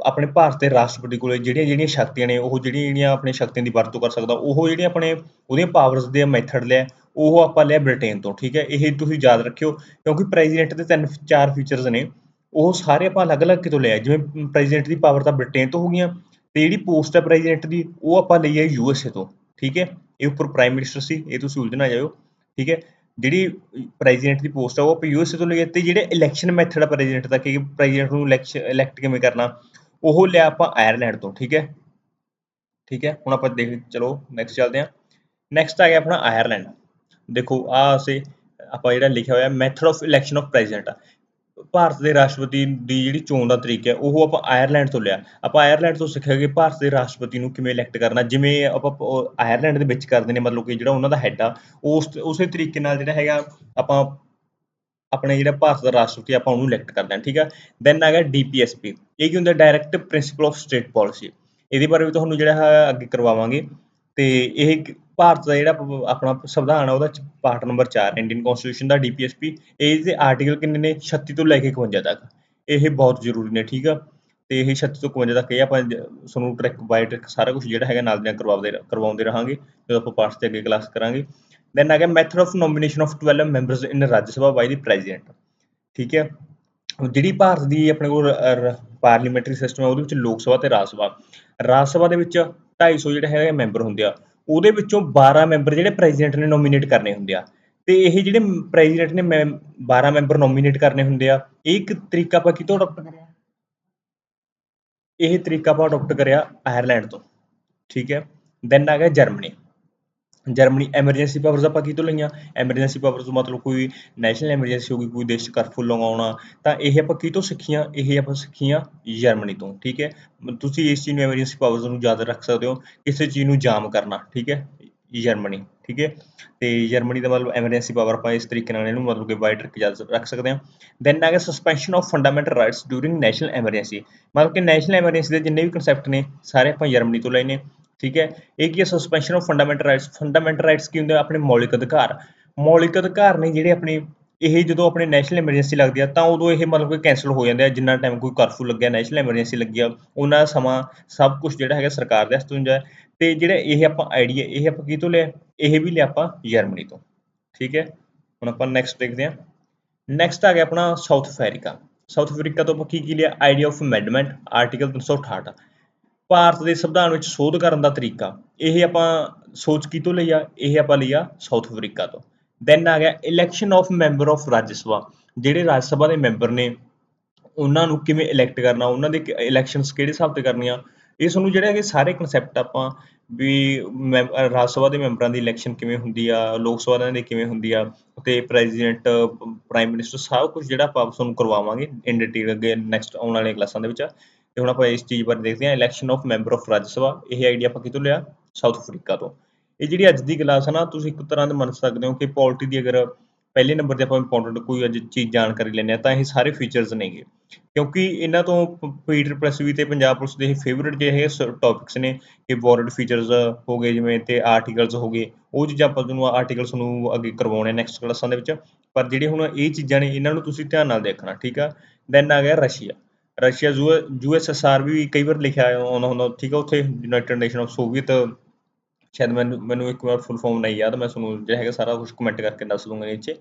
ਆਪਣੇ ਭਾਰਤ ਦੇ ਰਾਸ਼ਟਰਪਤੀ ਕੋਲ ਜਿਹੜੀਆਂ ਜਿਹੜੀਆਂ ਸ਼ਕਤੀਆਂ ਨੇ, ਉਹ ਜਿਹੜੀਆਂ ਜਿਹੜੀਆਂ ਆਪਣੇ ਸ਼ਕਤੀਆਂ ਦੀ ਵਰਤੋਂ ਕਰ ਸਕਦਾ, ਉਹ ਜਿਹੜੀਆਂ ਆਪਣੇ ਉਹਦੀਆਂ ਪਾਵਰਸ ਦੇ ਮੈਥਡ ਲਿਆ, ਉਹ ਆਪਾਂ ਲਿਆ ਬ੍ਰਿਟੇਨ ਤੋਂ, ਠੀਕ ਹੈ? ਇਹ ਤੁਸੀਂ ਯਾਦ ਰੱਖਿਓ, ਕਿਉਂਕਿ ਪ੍ਰੈਜ਼ੀਡੈਂਟ ਦੇ ਤਿੰਨ ਚਾਰ ਫੀਚਰਸ ਨੇ, ਉਹ ਸਾਰੇ ਆਪਾਂ ਅਲੱਗ-ਅਲੱਗ ਕਿਤੋਂ ਲਿਆ ਜਿਵੇਂ ਪ੍ਰੈਜ਼ੀਡੈਂਟ ਦੀ ਪਾਵਰ ਤਾਂ ਬ੍ਰਿਟੇਨ ਤੋਂ ਹੋ ਗਈਆਂ, ਤੇ ਜਿਹੜੀ ਪੋਸਟ ਹੈ ਪ੍ਰੈਜ਼ੀਡੈਂਟ ਦੀ, ਉਹ ਆਪਾਂ ਲਈ ਹੈ ਯੂਐਸਏ ਤੋਂ, ਠੀਕ ਹੈ? ਇਹ ਉੱਪਰ ਪ੍ਰਾਈਮ ਮਿਨਿਸਟਰ ਸੀ, ਇਹ ਤੁਸੀਂ ਉਲਝਣਾ ਜਾਇਓ, ਠੀਕ ਹੈ? ਜਿਹੜੀ ਪ੍ਰੈਜ਼ੀਡੈਂਟ ਦੀ ਪੋਸਟ ਆ, ਉਹ ਆਪਾਂ ਯੂਐਸਏ ਤੋਂ ਲਈ ਤੇ ਜਿਹੜੇ ਇਲੈਕਸ਼ਨ ਮੈਥਡ ਆ ਪ੍ਰੈਜ਼ੀਡੈਂਟ ਦਾ, ਕਿ ਪ੍ਰੈਜ਼ੀਡੈਂਟ ਨੂੰ ਇਲੈਕਟ ਕਿਵੇਂ ਕਰਨਾ, ਉਹ ਲਿਆ ਆਪਾਂ ਆਇਰਲੈਂਡ ਤੋਂ, ਠੀਕ ਹੈ? ਠੀਕ ਹੈ? ਹੁਣ ਆਪਾਂ ਦੇਖ, ਚਲੋ ਨੈਕਸਟ ਚੱਲਦੇ ਹਾਂ। ਨੈਕਸਟ ਆ ਗਿਆ ਆਪਣਾ ਆਇਰਲੈਂਡ ਦੇਖੋ ਆ ਅਸੀਂ, ਆਪਾਂ ਜਿਹੜਾ ਲਿਖਿਆ ਹੋਇਆ method of election of president Bharat ਦੇ ਰਾਸ਼ਟਰਪਤੀ ਦੀ ਜਿਹੜੀ ਚੋਣ ਦਾ ਤਰੀਕਾ ਹੈ, ਉਹ ਆਪਾਂ ਆਇਰਲੈਂਡ ਤੋਂ ਲਿਆ। ਆਪਾਂ ਆਇਰਲੈਂਡ ਤੋਂ ਸਿੱਖਿਆ ਕਿ ਭਾਰਤ ਦੇ ਰਾਸ਼ਟਰਪਤੀ ਨੂੰ ਕਿਵੇਂ ਇਲੈਕਟ ਕਰਨਾ, ਜਿਵੇਂ ਆਪਾਂ ਆਇਰਲੈਂਡ ਦੇ ਵਿੱਚ ਕਰਦੇ ਨੇ, ਮਤਲਬ ਕਿ ਜਿਹੜਾ ਉਹਨਾਂ ਦਾ ਹੈੱਡ ਆ, ਉਸ ਉਸੇ ਤਰੀਕੇ ਨਾਲ ਜਿਹੜਾ ਹੈਗਾ, ਆਪਾਂ ਆਪਣੇ ਜਿਹੜਾ ਭਾਰਤ ਦਾ ਰਾਸ਼ਟਰਪਤੀ, ਆਪਾਂ ਉਹਨੂੰ ਇਲੈਕਟ ਕਰਦੇ ਹਾਂ ਠੀਕ ਆ? ਦੈਨ ਆ ਗਿਆ ਡੀਪੀਐਸਪੀ ਇਹ ਕੀ ਹੁੰਦਾ? Direct principle of state policy ਇਹਦੇ ਬਾਰੇ ਵੀ ਤੁਹਾਨੂੰ ਜਿਹੜਾ ਹੈ, ਅੱਗੇ ਕਰਵਾਵਾਂਗੇ। ਤੇ ਇਹ ਭਾਰਤ ਦਾ ਜਿਹੜਾ ਆਪਣਾ ਸੰਵਿਧਾਨ ਆ, ਉਹਦਾ ਪਾਰਟ ਨੰਬਰ 4 ਇੰਡੀਅਨ ਕਨਸਟੀਟਿਊਸ਼ਨ ਦਾ ਡੀਪੀਐਸਪੀ ਇਹ ਦੇ ਆਰਟੀਕਲ ਕਿੰਨੇ ਨੇ? 36 ਤੋਂ ਲੈ ਕੇ 51 ਤੱਕ। ਇਹ ਬਹੁਤ ਜ਼ਰੂਰੀ ਨੇ, ਠੀਕ ਆ? ਤੇ ਇਹ 36 ਤੋਂ 51 ਤੱਕ ਇਹ ਆਪਾਂ ਤੁਹਾਨੂੰ ਟਰੈਕ ਬਾਈ ਟਰੈਕ ਸਾਰਾ ਕੁਝ ਜਿਹੜਾ ਹੈਗਾ ਨਾਲ ਦੇ ਕਰਵਾਉਂਦੇ ਕਰਵਾਉਂਦੇ ਰਹਾਂਗੇ, ਜਦੋਂ ਆਪਾਂ ਪਾਰਟਸ ਤੇ ਅੱਗੇ ਕਲਾਸ ਕਰਾਂਗੇ। ਦੈਨ ਆ ਗਿਆ method of nomination of 12 members in Rajya Sabha by the president ਠੀਕ ਹੈ ਜਿਹੜੀ ਭਾਰਤ ਦੀ ਆਪਣੇ ਕੋਲ ਪਾਰਲੀਮੈਂਟਰੀ ਸਿਸਟਮ ਹੈ ਉਹਦੇ ਵਿੱਚ ਲੋਕ ਸਭਾ ਤੇ ਰਾਜ ਸਭਾ। ਰਾਜ ਸਭਾ ਦੇ ਵਿੱਚ 250 ਜਿਹੜੇ ਹੈਗੇ ਮੈਂਬਰ ਹੁੰਦੇ ਆ ਉਹਦੇ ਵਿੱਚੋਂ 12 ਮੈਂਬਰ ਜਿਹੜੇ ਪ੍ਰੈਜ਼ੀਡੈਂਟ ਨੇ ਨੋਮੀਨੇਟ ਕਰਨੇ ਹੁੰਦੇ ਆ। ਤੇ ਇਹ ਜਿਹੜੇ ਪ੍ਰੈਜ਼ੀਡੈਂਟ ਨੇ 12 ਮੈਂਬਰ ਨੋਮੀਨੇਟ ਕਰਨੇ ਹੁੰਦੇ ਆ, ਇਹ ਇੱਕ ਤਰੀਕਾ ਆਪਾਂ ਕਿਤੋਂ ਅਡਾਪਟ ਕਰਿਆ? ਇਹ ਤਰੀਕਾ ਆਪਾਂ ਅਡਾਪਟ ਕਰਿਆ ਆਇਰਲੈਂਡ ਤੋਂ। ਠੀਕ ਹੈ? ਦੈਨ ਆ ਗਿਆ ਜਰਮਨੀ ਜਰਮਨੀ ਐਮਰਜੈਂਸੀ ਪਾਵਰਸ ਆਪਾਂ ਕਿਤੋਂ ਲਈਆਂ? ਐਮਰਜੈਂਸੀ ਪਾਵਰਸ ਮਤਲਬ ਕੋਈ ਨੈਸ਼ਨਲ ਐਮਰਜੈਂਸੀ ਹੋ ਗਈ, ਕੋਈ ਦੇਸ਼ 'ਚ ਕਰਫਿਊ ਲਗਾਉਣਾ, ਤਾਂ ਇਹ ਆਪਾਂ ਕਿਤੋਂ ਸਿੱਖੀਆਂ? ਇਹ ਆਪਾਂ ਸਿੱਖੀਆਂ ਜਰਮਨੀ ਤੋਂ, ਠੀਕ ਹੈ? ਤੁਸੀਂ ਇਸ ਚੀਜ਼ ਨੂੰ ਐਮਰਜੈਂਸੀ ਪਾਵਰਸ ਨੂੰ ਯਾਦ ਰੱਖ ਸਕਦੇ ਹੋ, ਕਿਸੇ ਚੀਜ਼ ਨੂੰ ਜਾਮ ਕਰਨਾ, ਠੀਕ ਹੈ? ਜਰਮਨੀ ਠੀਕ ਹੈ? ਤੇ ਜਰਮਨੀ ਦਾ ਮਤਲਬ ਐਮਰਜੈਂਸੀ ਪਾਵਰ ਆਪਾਂ ਇਸ ਤਰੀਕੇ ਨਾਲ ਇਹਨੂੰ ਮਤਲਬ ਕਿ ਵਾਈਡ ਰੱਖ ਰੱਖ ਸਕਦੇ ਹਾਂ। ਦੈਨ ਆ ਗਿਆ suspension of fundamental rights during national emergency ਮਤਲਬ ਕਿ ਨੈਸ਼ਨਲ ਐਮਰਜੈਂਸੀ ਦੇ ਜਿੰਨੇ ਵੀ ਕਨਸੈਪਟ ਨੇ, ਸਾਰੇ ਆਪਾਂ ਜਰਮਨੀ ਤੋਂ ਲਏ ਨੇ। ਠੀਕ ਹੈ? ਇਹ ਕੀ ਹੈ? Suspension of fundamental rights fundamental rights ਕੀ ਹੁੰਦੇ ਆ? ਆਪਣੇ ਮੌਲਿਕ ਅਧਿਕਾਰ। ਮੌਲਿਕ ਅਧਿਕਾਰ ਨੇ ਜਿਹੜੇ ਆਪਣੇ, ਇਹ ਜਦੋਂ ਆਪਣੇ ਨੈਸ਼ਨਲ ਐਮਰਜੈਂਸੀ ਲੱਗਦੀ ਆ, ਤਾਂ ਉਦੋਂ ਇਹ ਮਤਲਬ ਕਿ ਕੈਂਸਲ ਹੋ ਜਾਂਦੇ ਆ। ਜਿੰਨਾ ਟਾਈਮ ਕੋਈ ਕਰਫਿਊ ਲੱਗਿਆ ਨੈਸ਼ਨਲ ਐਮਰਜੈਂਸੀ ਲੱਗੀ ਆ, ਉਹਨਾਂ ਦਾ ਸਮਾਂ ਸਭ ਕੁਝ ਜਿਹੜਾ ਹੈਗਾ ਸਰਕਾਰ ਦੇ ਹੱਥ ਹੁੰਦਾ ਹੈ। ਤੇ ਜਿਹੜਾ ਇਹ ਆਪਾਂ ਆਈਡੀਆ ਇਹ ਆਪਾਂ ਕਿਤੋਂ ਲਿਆ? ਇਹ ਵੀ ਲਿਆ ਆਪਾਂ ਜਰਮਨੀ ਤੋਂ। ਠੀਕ ਹੈ? ਹੁਣ ਆਪਾਂ ਨੈਕਸਟ ਦੇਖਦੇ ਹਾਂ। ਨੈਕਸਟ ਆ ਗਿਆ ਆਪਣਾ ਸਾਊਥ ਅਫਰੀਕਾ ਸਾਊਥ ਅਫਰੀਕਾ ਤੋਂ ਆਪਾਂ ਕੀ ਕੀ ਲਿਆ? Idea of amendment article 368 Bharat ਦੇ ਸੰਵਿਧਾਨ ਵਿੱਚ ਸੋਧ ਕਰਨ ਦਾ ਤਰੀਕਾ। ਇਹ ਆਪਾਂ ਸੋਚ ਕਿਤੋਂ ਲਈ ਆ? ਇਹ ਆਪਾਂ ਲਿਆ ਸਾਊਥ ਅਫਰੀਕਾ ਤੋਂ। ਦੈਨ ਆ ਗਿਆ election of member of Rajya Sabha. ਜਿਹੜੇ ਰਾਜ ਸਭਾ ਦੇ ਮੈਂਬਰ ਨੇ, ਉਹਨਾਂ ਨੂੰ ਕਿਵੇਂ ਇਲੈਕਟ ਕਰਨਾ? ਉਹਨਾਂ ਦੇ ਇਲੈਕਸ਼ਨਸ ਕਿਹੜੇ ਹਿਸਾਬ ਤੇ ਕਰਨੀਆਂ? ਇਹ ਤੁਹਾਨੂੰ ਜਿਹੜੇ ਹੈਗੇ ਸਾਰੇ ਕਨਸੈਪਟ ਆਪਾਂ ਵੀ ਰਾਜ ਸਭਾ ਦੇ ਮੈਂਬਰਾਂ ਦੀ ਇਲੈਕਸ਼ਨ ਕਿਵੇਂ ਹੁੰਦੀ ਆ? ਲੋਕ ਸਭਾ ਦੀ ਕਿਵੇਂ ਹੁੰਦੀ ਆ? ਤੇ ਪ੍ਰੈਜ਼ੀਡੈਂਟ ਪ੍ਰਾਈਮ ਮਿਨਿਸਟਰ ਸਭ ਕੁਝ ਜਿਹੜਾ ਆਪਾਂ ਤੁਹਾਨੂੰ ਕਰਵਾਵਾਂਗੇ ਇਨ ਡਿਟੇਲ ਅੱਗੇ ਨੈਕਸਟ ਆਉਣ ਵਾਲੀਆਂ ਕਲਾਸਾਂ ਦੇ ਵਿੱਚ। ਤੇ ਹੁਣ ਆਪਾਂ ਇਸ ਚੀਜ਼ ਬਾਰੇ ਦੇਖਦੇ ਹਾਂ election of member of Rajya Sabha ਇਹ ਆਈਡੀਆ ਆਪਾਂ ਕਿਤੋਂ ਲਿਆ? ਸਾਊਥ ਅਫਰੀਕਾ ਤੋਂ। ਇਹ ਜਿਹੜੀ ਅੱਜ ਦੀ ਕਲਾਸ ਹੈ ਨਾ, ਤੁਸੀਂ ਇੱਕ ਤਰ੍ਹਾਂ ਦਾ ਮੰਨ ਸਕਦੇ ਹੋ ਕਿ ਪੋਲਿਟੀ ਦੀ ਅਗਰ ਪਹਿਲੇ ਨੰਬਰ ਤੇ ਆਪਾਂ ਇੰਪੋਰਟੈਂਟ ਕੋਈ ਅੱਜ ਚੀਜ਼ ਜਾਣਕਾਰੀ ਲੈਣੇ ਆ ਤਾਂ ਇਹ ਸਾਰੇ ਫੀਚਰਸ ਨੇਗੇ। ਕਿਉਂਕਿ ਇਹਨਾਂ ਤੋਂ ਪੀਟਰ ਪ੍ਰੈਸ ਵੀ ਤੇ ਪੰਜਾਬ ਪੁਲਿਸ ਦੇ ਫੇਵਰਿਟ ਜਿਹੜੇ ਟੌਪਿਕਸ ਨੇ ਕਿ ਬੋਰਡ ਫੀਚਰਸ ਹੋ ਗਏ, ਜਿਵੇਂ ਤੇ ਆਰਟੀਕਲਸ ਹੋ ਗਏ, ਉਹ ਚੀਜ਼ਾਂ ਆਪਾਂ ਤੁਹਾਨੂੰ ਆਰਟੀਕਲਸ ਨੂੰ ਅੱਗੇ ਕਰਵਾਉਣੇ ਨੈਕਸਟ ਕਲਾਸਾਂ ਦੇ ਵਿੱਚ। ਪਰ ਜਿਹੜੇ ਹੁਣ ਇਹ ਚੀਜ਼ਾਂ ਨੇ, ਇਹਨਾਂ ਨੂੰ ਤੁਸੀਂ ਧਿਆਨ ਨਾਲ ਦੇਖਣਾ, ਠੀਕ ਆ? ਦੈਨ ਆ ਗਿਆ ਰਸ਼ੀਆ ਰਸ਼ੀਆ ਯੂਐਸਐਸਆਰ ਵੀ ਕਈ ਵਾਰ ਲਿਖਿਆ ਆਉਣਾ ਹੁੰਦਾ ਠੀਕ ਆ, ਉੱਥੇ ਯੂਨਾਈਟਿਡ ਨੇਸ਼ਨ ਆਫ ਸੋਵੀਅਤ ਸ਼ਾਇਦ ਮੈਨੂੰ ਮੈਨੂੰ ਇੱਕ ਵਾਰ ਫੁੱਲ ਫਾਰਮ ਨਹੀਂ ਯਾਦ, ਮੈਂ ਤੁਹਾਨੂੰ ਜਿਹੜਾ ਹੈਗਾ ਸਾਰਾ ਕੁਝ ਕਮੈਂਟ ਕਰਕੇ ਦੱਸ ਦੂੰਗਾ ਨੀਚੇ,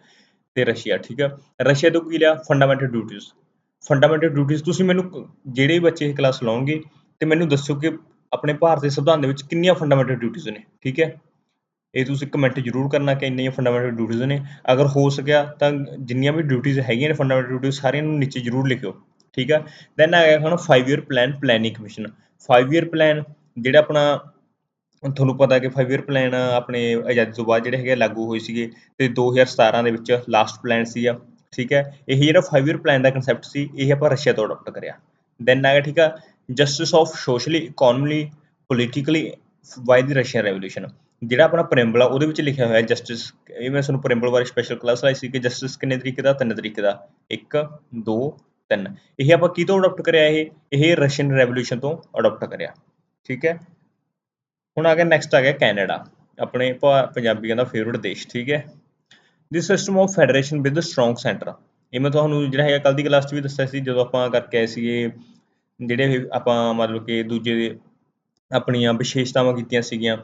ਤੇ ਰਸ਼ੀਆ, ਠੀਕ ਹੈ ਰਸ਼ੀਆ ਤੋਂ ਕੀ ਲਿਆ? ਫੰਡਾਮੈਂਟਲ ਡਿਊਟੀਜ਼ ਫੰਡਾਮੈਂਟਲ ਡਿਊਟੀਜ਼ ਤੁਸੀਂ ਮੈਨੂੰ ਜਿਹੜੇ ਬੱਚੇ ਇਹ ਕਲਾਸ ਲਾਉਣਗੇ, ਤੇ ਮੈਨੂੰ ਦੱਸੋ ਕਿ ਆਪਣੇ ਭਾਰਤ ਦੇ ਸੰਵਿਧਾਨ ਦੇ ਵਿੱਚ ਕਿੰਨੀਆਂ ਫੰਡਾਮੈਂਟਲ ਡਿਊਟੀਜ਼ ਨੇ, ਠੀਕ ਹੈ ਇਹ ਤੁਸੀਂ ਕਮੈਂਟ ਜ਼ਰੂਰ ਕਰਨਾ ਕਿ ਇੰਨੀਆਂ ਫੰਡਾਮੈਂਟਲ ਡਿਊਟੀਜ਼ ਨੇ। ਅਗਰ ਹੋ ਸਕਿਆ ਤਾਂ ਜਿੰਨੀਆਂ ਵੀ ਡਿਊਟੀਜ਼ ਹੈਗੀਆਂ ਨੇ ਫੰਡਾਮੈਂਟਲ ਡਿਊਟੀਜ਼ ਸਾਰੀਆਂ ਨੂੰ ਨੀਚੇ ਜ਼ਰੂਰ ਲਿਖਿਓ। ਠੀਕ ਆ? ਦੈਨ ਆ ਗਿਆ ਹੁਣ 5 year plan planning commission 5 year plan ਜਿਹੜਾ ਆਪਣਾ, ਤੁਹਾਨੂੰ ਪਤਾ ਕਿ 5 ਇਅਰ ਪਲਾਨ ਆਪਣੇ ਆਜ਼ਾਦੀ ਤੋਂ ਬਾਅਦ ਜਿਹੜੇ ਹੈਗੇ ਲਾਗੂ ਹੋਏ ਸੀਗੇ ਤੇ 2017 ਦੇ ਵਿੱਚ ਲਾਸਟ ਪਲਾਨ ਸੀਗਾ ਠੀਕ ਹੈ ਇਹ ਜਿਹੜਾ 5 ਇਅਰ ਪਲਾਨ ਦਾ ਕਨਸੈਪਟ ਸੀ, ਇਹ ਆਪਾਂ ਰਸ਼ੀਆ ਤੋਂ ਅਡਾਪਟ ਕਰਿਆ। ਦੈਨ ਆ ਗਿਆ ਠੀਕ ਆ justice of socially economically politically by the Russian revolution ਜਿਹੜਾ ਆਪਣਾ ਪ੍ਰੈਂਬਲ ਆ ਉਹਦੇ ਵਿੱਚ ਲਿਖਿਆ ਹੋਇਆ ਜਸਟਿਸ ਇਹ ਮੈਂ ਤੁਹਾਨੂੰ ਪ੍ਰਿੰਬਲ ਬਾਰੇ ਸਪੈਸ਼ਲ ਕਲਾਸ ਲਾਈ ਸੀ ਕਿ ਜਸਟਿਸ ਕਿੰਨੇ ਤਰੀਕੇ ਦਾ? ਤਿੰਨ ਤਰੀਕੇ ਦਾ। 1 2 3 ਇਹ ਆਪਾਂ ਕੀ ਤੋਂ ਅਡਾਪਟ ਕਰਿਆ ਇਹ? ਇਹ ਰਸ਼ੀਅਨ ਤੋਂ ਅਡਾਪਟ ਕਰਿਆ। ਠੀਕ ਹੈ? ਹੁਣ ਆ ਗਿਆ ਨੈਕਸਟ ਆ ਗਿਆ ਕੈਨੇਡਾ ਆਪਣੇ ਪੰਜਾਬੀਆਂ ਦਾ ਫੇਵਰਿਟ ਦੇਸ਼, ਠੀਕ ਹੈ? This system of federation with strong centre ਇਹ ਮੈਂ ਤੁਹਾਨੂੰ ਜਿਹੜਾ ਹੈਗਾ ਕੱਲ ਦੀ ਕਲਾਸ 'ਚ ਵੀ ਦੱਸਿਆ ਸੀ, ਜਦੋਂ ਆਪਾਂ ਕਰਕੇ ਆਏ ਸੀਗੇ, ਜਿਹੜੇ ਆਪਾਂ ਮਤਲਬ ਕਿ ਦੂਜੇ ਆਪਣੀਆਂ ਵਿਸ਼ੇਸ਼ਤਾਵਾਂ ਕੀਤੀਆਂ ਸੀਗੀਆਂ।